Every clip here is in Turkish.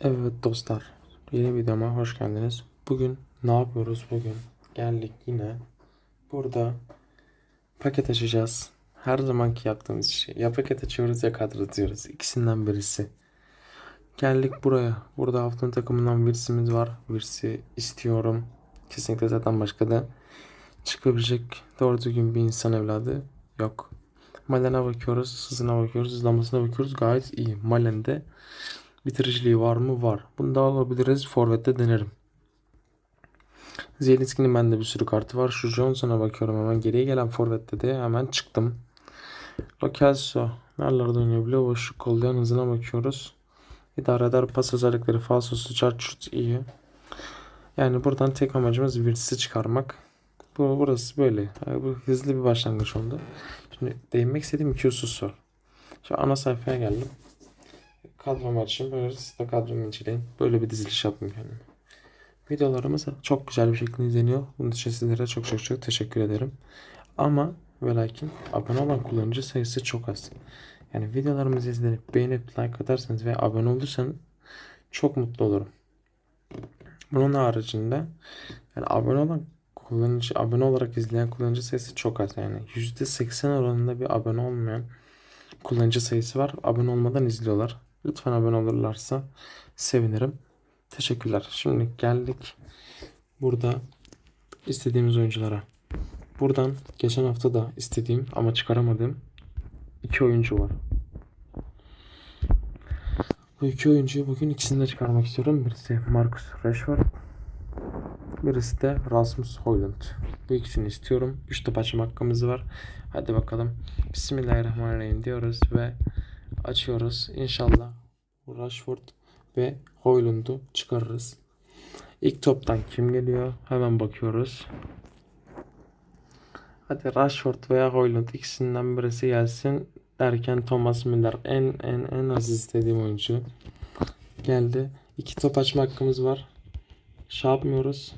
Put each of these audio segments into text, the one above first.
Evet dostlar, yeni videoma hoş geldiniz. Bugün ne yapıyoruz bugün? Geldik yine. Burada paket açacağız. Her zamanki yaptığımız şey. Ya paket açıyoruz ya kadrotluyoruz. İkisinden birisi. Geldik buraya. Burada haftanın takımından birisimiz var. Birisi istiyorum. Kesinlikle zaten başka da çıkabilecek doğru düzgün bir insan evladı yok. Malen'e bakıyoruz, hızına bakıyoruz, hızlanmasına bakıyoruz. Gayet iyi. Malen'de bitiriciliği var mı? Var. Bunu da alabiliriz. Forvet'te denerim. Zielinski'nin bende bir sürü kartı var. Şu Johnson'a bakıyorum hemen. Geriye gelen Forvet'te de hemen çıktım. Lo Celso. Nerelerde oynayabiliyor? Boşluk kollayan hızına bakıyoruz. İdare eder pas özellikleri falsosu çarçurt iyi. Yani buradan tek amacımız virsi çıkarmak. Bu, burası böyle. Yani bu hızlı bir başlangıç oldu. Şimdi değinmek istediğim iki husus var. Şu ana sayfaya geldim. Kadromu açayım. Böyle siz de kadromu inceleyin. Böyle bir diziliş yaptım kendime. Videolarımız çok güzel bir şekilde izleniyor. Bunun için sizlere çok çok çok teşekkür ederim. Ama ve lakin abone olan kullanıcı sayısı çok az. Yani videolarımızı izleyip beğenip like atarsanız ve abone olursanız çok mutlu olurum. Bunun haricinde yani abone olan kullanıcı abone olarak izleyen kullanıcı sayısı çok az yani %80 oranında bir abone olmayan kullanıcı sayısı var. Abone olmadan izliyorlar. Lütfen abone olurlarsa sevinirim. Teşekkürler. Şimdi geldik burada istediğimiz oyunculara. Buradan geçen hafta da istediğim ama çıkaramadığım iki oyuncu var. Bu iki oyuncuyu bugün ikisini de çıkarmak istiyorum. Birisi Marcus Rashford. Birisi de Rasmus Højlund. Bu ikisini istiyorum. 3 top açma hakkımız var. Hadi bakalım. Bismillahirrahmanirrahim diyoruz ve açıyoruz. İnşallah Rashford ve Højlund'u çıkarırız. İlk toptan kim geliyor? Hemen bakıyoruz. Hadi Rashford veya Højlund ikisinden birisi gelsin derken Thomas Müller en en en az istediğim oyuncu geldi. İki top açma hakkımız var. Şey yapmıyoruz.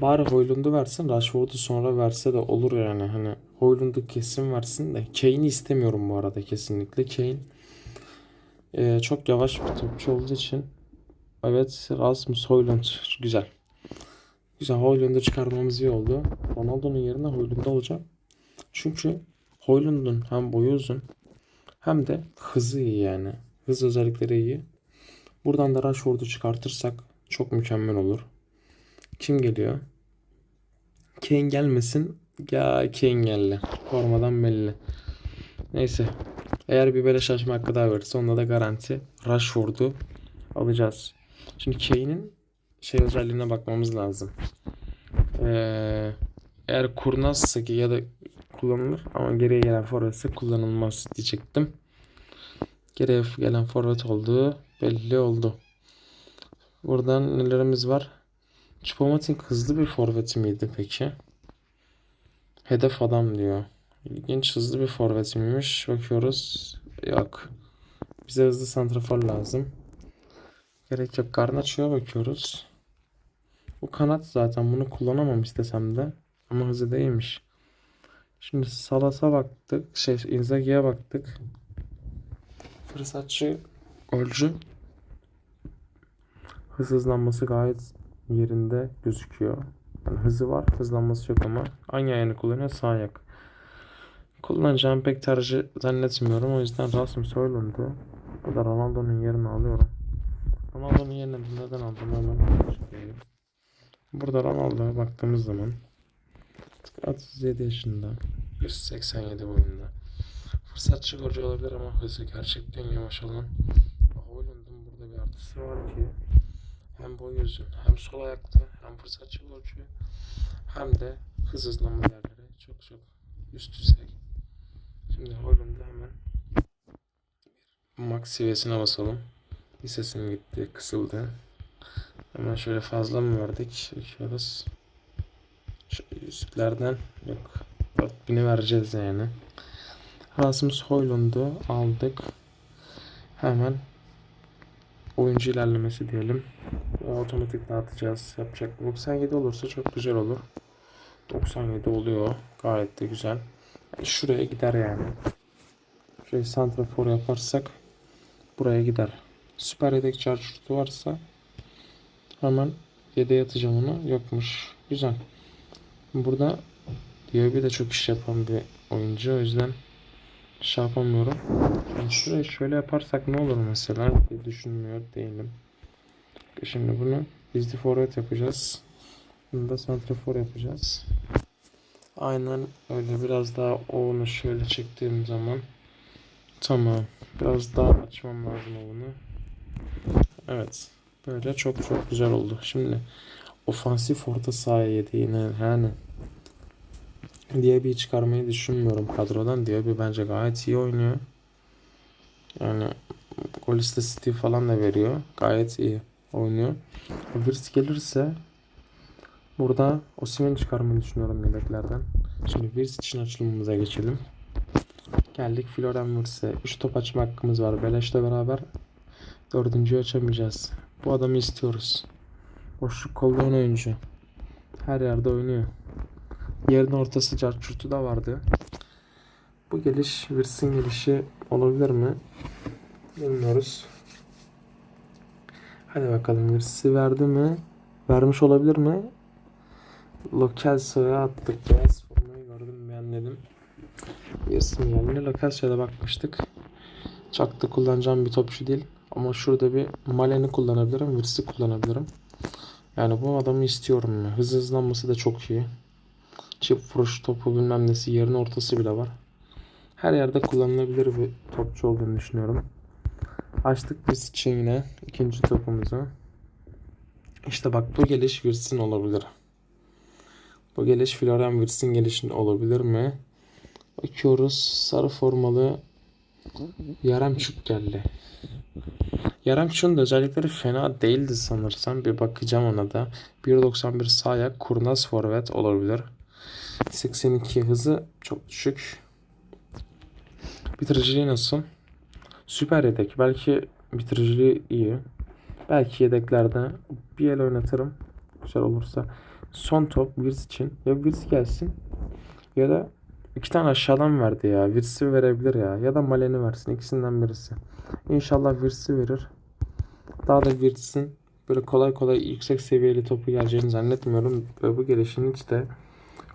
Bari Højlund'u versin. Rashford'u sonra verse de olur yani. Hani Højlund'u kesin versin de. Kane'i istemiyorum bu arada kesinlikle. Kane ee, çok yavaş bir topçu olduğu için evet Rasmus Højlund güzel. Güzel Højlund'u çıkarmamız iyi oldu. Ronaldo'nun yerine Højlund olacak. Çünkü Højlund'un hem boyu uzun hem de hızı iyi yani. Hız özellikleri iyi. Buradan da Rashford'u çıkartırsak çok mükemmel olur. Kim geliyor? Kane gelmesin. Ya Kane geldi. Formadan belli. Neyse. Eğer bir beleş açma hakkı daha verirse onda da garanti Rashford'u alacağız. Şimdi Kane'in şey özelliğine bakmamız lazım. Ee, eğer kurnazsa ki ya da kullanılır ama geriye gelen forvetse kullanılmaz diyecektim. Geriye gelen forvet olduğu belli oldu. Buradan nelerimiz var? Choupo-Moting hızlı bir forvet miydi peki? Hedef adam diyor. İlginç hızlı bir forvet miymiş? Bakıyoruz. Yok. Bize hızlı santrafor lazım. Gerek yok. Garnacho'ya bakıyoruz. Bu kanat zaten bunu kullanamam istesem de. Ama hızı değilmiş. Şimdi Salas'a baktık. Şey Inzaghi'ye baktık. Fırsatçı golcü. Hız hızlanması gayet yerinde gözüküyor. Yani hızı var, hızlanması yok ama hangi ayağını kullanıyor? Sağ ayak. Kullanacağım pek tercih zannetmiyorum. O yüzden Rasmus Højlund'u bu da Ronaldo'nun yerini alıyorum. Ronaldo'nun yerine neden aldım hemen. Burada Ronaldo'ya baktığımız zaman 37 yaşında 187 boyunda. Fırsatçı golcü olabilir ama hızı gerçekten yavaş olan. Højlund'un burada bir artısı var ki hem boy uzun hem sol ayaklı hem fırsatçı golcü hem de hız hızlanma değerleri çok çok üst düzey. Şimdi Højlund'u hemen max seviyesine basalım. Bir sesim gitti, kısıldı. Hemen şöyle fazla mı verdik? Bakıyoruz. Şu yüzüklerden yok. 4000'i vereceğiz yani. Rasmus Højlund'u aldık. Hemen oyuncu ilerlemesi diyelim. Otomatik dağıtacağız. Yapacak. 97 olursa çok güzel olur. 97 oluyor. Gayet de güzel. Şuraya gider yani. Şöyle santrafor yaparsak buraya gider. süper yedek charger'ı varsa hemen yedeğe atacağım onu. Yokmuş. Güzel. Burada Diaby de çok iş yapan bir oyuncu. O yüzden şey yapamıyorum. Yani şurayı şöyle yaparsak ne olur mesela diye düşünmüyor değilim. Şimdi bunu gizli forvet yapacağız. Bunu da santrafor yapacağız. Aynen öyle biraz daha onu şöyle çektiğim zaman tamam. Biraz daha açmam lazım onu. Evet. Böyle çok çok güzel oldu. Şimdi ofansif orta sahaya yediğine yani Diaby'i çıkarmayı düşünmüyorum kadrodan. Diaby bence gayet iyi oynuyor. Yani gol istatistiği falan da veriyor. Gayet iyi oynuyor. Virs gelirse burada Osimhen'i çıkarmayı düşünüyorum yedeklerden. Şimdi Virs için açılımımıza geçelim. Geldik Florian Wirtz'e. 3 top açma hakkımız var. Beleş'le beraber dördüncüyü açamayacağız. Bu adamı istiyoruz. Boşluk kollayan oyuncu. Her yerde oynuyor. Yerin ortası carçurtu da vardı. Bu geliş Wirtz'in gelişi olabilir mi? Bilmiyoruz. Hadi bakalım Wirtz'i verdi mi? Vermiş olabilir mi? Lo Celso'ya attık. Beyaz formayı gördüm beğenmedim. Wirtz'in yerine Lo Celso'ya da bakmıştık. Çok da kullanacağım bir topçu değil. Ama şurada bir Malen'i kullanabilirim. Wirtz'i kullanabilirim. Yani bu adamı istiyorum ya. Hız hızlanması da çok iyi. Çift vuruş topu bilmem nesi yerin ortası bile var. Her yerde kullanılabilir bir topçu olduğunu düşünüyorum. Açtık biz için yine ikinci topumuzu. İşte bak bu geliş Wirtz'in olabilir. Bu geliş Florian Wirtz'in gelişin olabilir mi? Bakıyoruz sarı formalı Yaremçuk geldi. Yaremçuk'un da özellikleri fena değildi sanırsam. Bir bakacağım ona da. 1.91 sağ ayak kurnaz forvet olabilir. 82 hızı çok düşük. Bitiriciliği nasıl? Süper yedek. Belki bitiriciliği iyi. Belki yedeklerde bir el oynatırım. Güzel olursa. Son top Virs için. Ya Virs gelsin ya da iki tane aşağıdan verdi ya. Virs'i verebilir ya. Ya da Malen'i versin. İkisinden birisi. İnşallah Virs'i verir. Daha da Virs'in böyle kolay kolay yüksek seviyeli topu geleceğini zannetmiyorum. Ve bu gelişin hiç de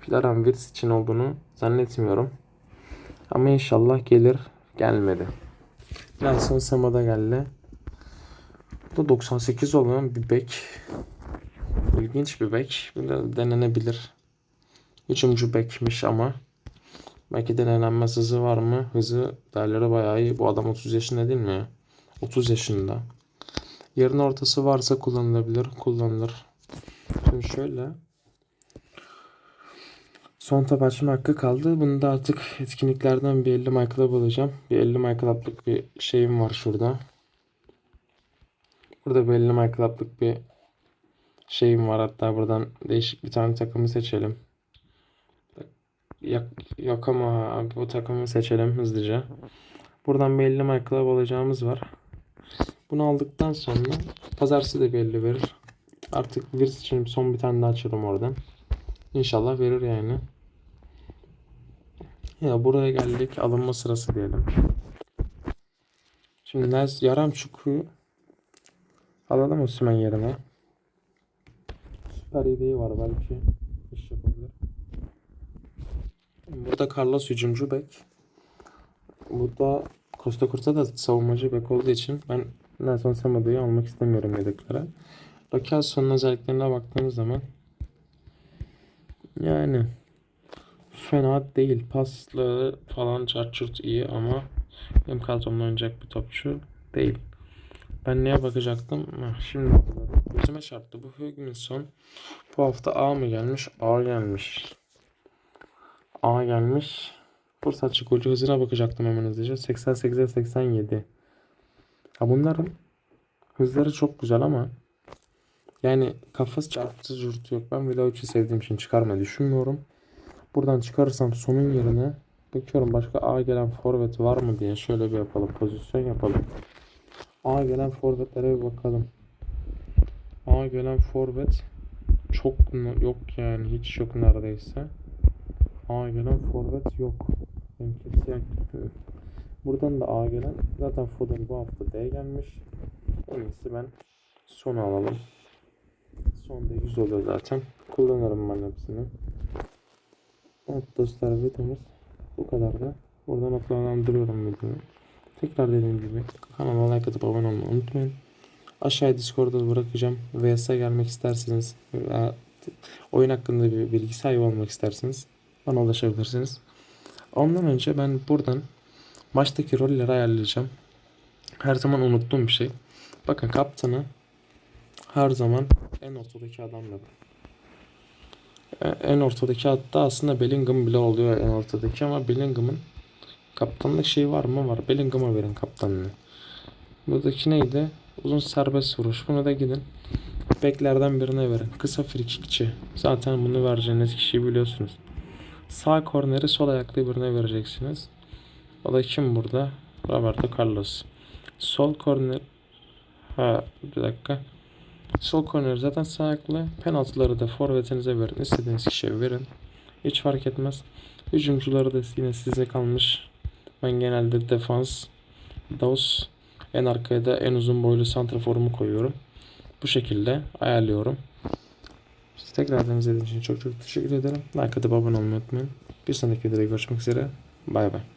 Florian Wirtz için olduğunu zannetmiyorum. Ama inşallah gelir. Gelmedi. Nelson Sama'da geldi. Bu da 98 olan bir bek. İlginç bir bek. Da denenebilir. Hücumcu bekmiş ama. Belki denenmez hızı var mı? Hızı değerleri bayağı iyi. Bu adam 30 yaşında değil mi ya? 30 yaşında. Yarın ortası varsa kullanılabilir. Kullanılır. Şimdi şöyle. Son top açma hakkı kaldı. Bunu da artık etkinliklerden bir 50 My Club alacağım. Bir 50 My Club'lık bir şeyim var şurada. Burada bir 50 My Club'lık bir şeyim var. Hatta buradan değişik bir tane takımı seçelim. Yok, yok ama abi bu takımı seçelim hızlıca. Buradan 50 My alacağımız var. Bunu aldıktan sonra pazartesi de belli verir. Artık Virs için son bir tane daha açarım oradan. İnşallah verir yani. Ya buraya geldik alınma sırası diyelim. Şimdi Nez Yaramçuk'u alalım Osman yerine. Süper ideyi var belki iş yapabilir. Burada Carlos hücumcu bek. Burada Costa Curta da savunmacı bek olduğu için ben Nelson Semedo'yu almak istemiyorum yedeklere. Lokason'un özelliklerine baktığımız zaman yani fena değil. Pasları falan çarçurt iyi ama benim kadromda oynayacak bir topçu değil. Ben neye bakacaktım? Heh, Şimdi. Gözüme çarptı. Bu Hugminson bu hafta A mı gelmiş? A gelmiş. A gelmiş. Fırsatçı golcü hızına bakacaktım hemen hızlıca. 88'e 87. Ha bunların hızları çok güzel ama yani kafası çarpıcı cürtü yok. Ben Vlahovic'i sevdiğim için çıkarmayı düşünmüyorum. Buradan çıkarırsam sonun yerine bakıyorum başka A gelen forvet var mı diye şöyle bir yapalım. Pozisyon yapalım. A gelen forvetlere bir bakalım. A gelen forvet çok yok yani hiç yok neredeyse. A gelen forvet yok. Buradan da A gelen zaten Foden bu hafta D gelmiş. En iyisi ben son alalım. Sonda 100 oluyor zaten. Kullanırım ben hepsini. Evet dostlar videomuz bu kadar da. Burada noktalandırıyorum videoyu. Tekrar dediğim gibi kanala like atıp abone olmayı unutmayın. Aşağıya Discord'da bırakacağım. VS'e gelmek isterseniz veya oyun hakkında bir bilgi sahibi olmak isterseniz bana ulaşabilirsiniz. Ondan önce ben buradan maçtaki rolleri ayarlayacağım. Her zaman unuttuğum bir şey. Bakın kaptanı her zaman en ortadaki adam yapın. E, En ortadaki hatta aslında Bellingham bile oluyor en ortadaki ama Bellingham'ın kaptanlık şeyi var mı? Var. Bellingham'a verin kaptanlığı. Buradaki neydi? Uzun serbest vuruş. Bunu da gidin. Beklerden birine verin. Kısa frikikçi. Zaten bunu vereceğiniz kişiyi biliyorsunuz. Sağ korneri sol ayaklı birine vereceksiniz. O da kim burada? Roberto Carlos. Sol korner Ha bir dakika. Sol korner zaten sağ ayaklı. Penaltıları da forvetinize verin. İstediğiniz kişiye verin. Hiç fark etmez. Hücumcuları da yine size kalmış. Ben genelde defans, Daus, en arkaya da en uzun boylu santraforumu koyuyorum. Bu şekilde ayarlıyorum. İşte tekrardan izlediğiniz için çok çok teşekkür ederim. Like atıp abone olmayı unutmayın. Bir sonraki videoda görüşmek üzere. Bay bay.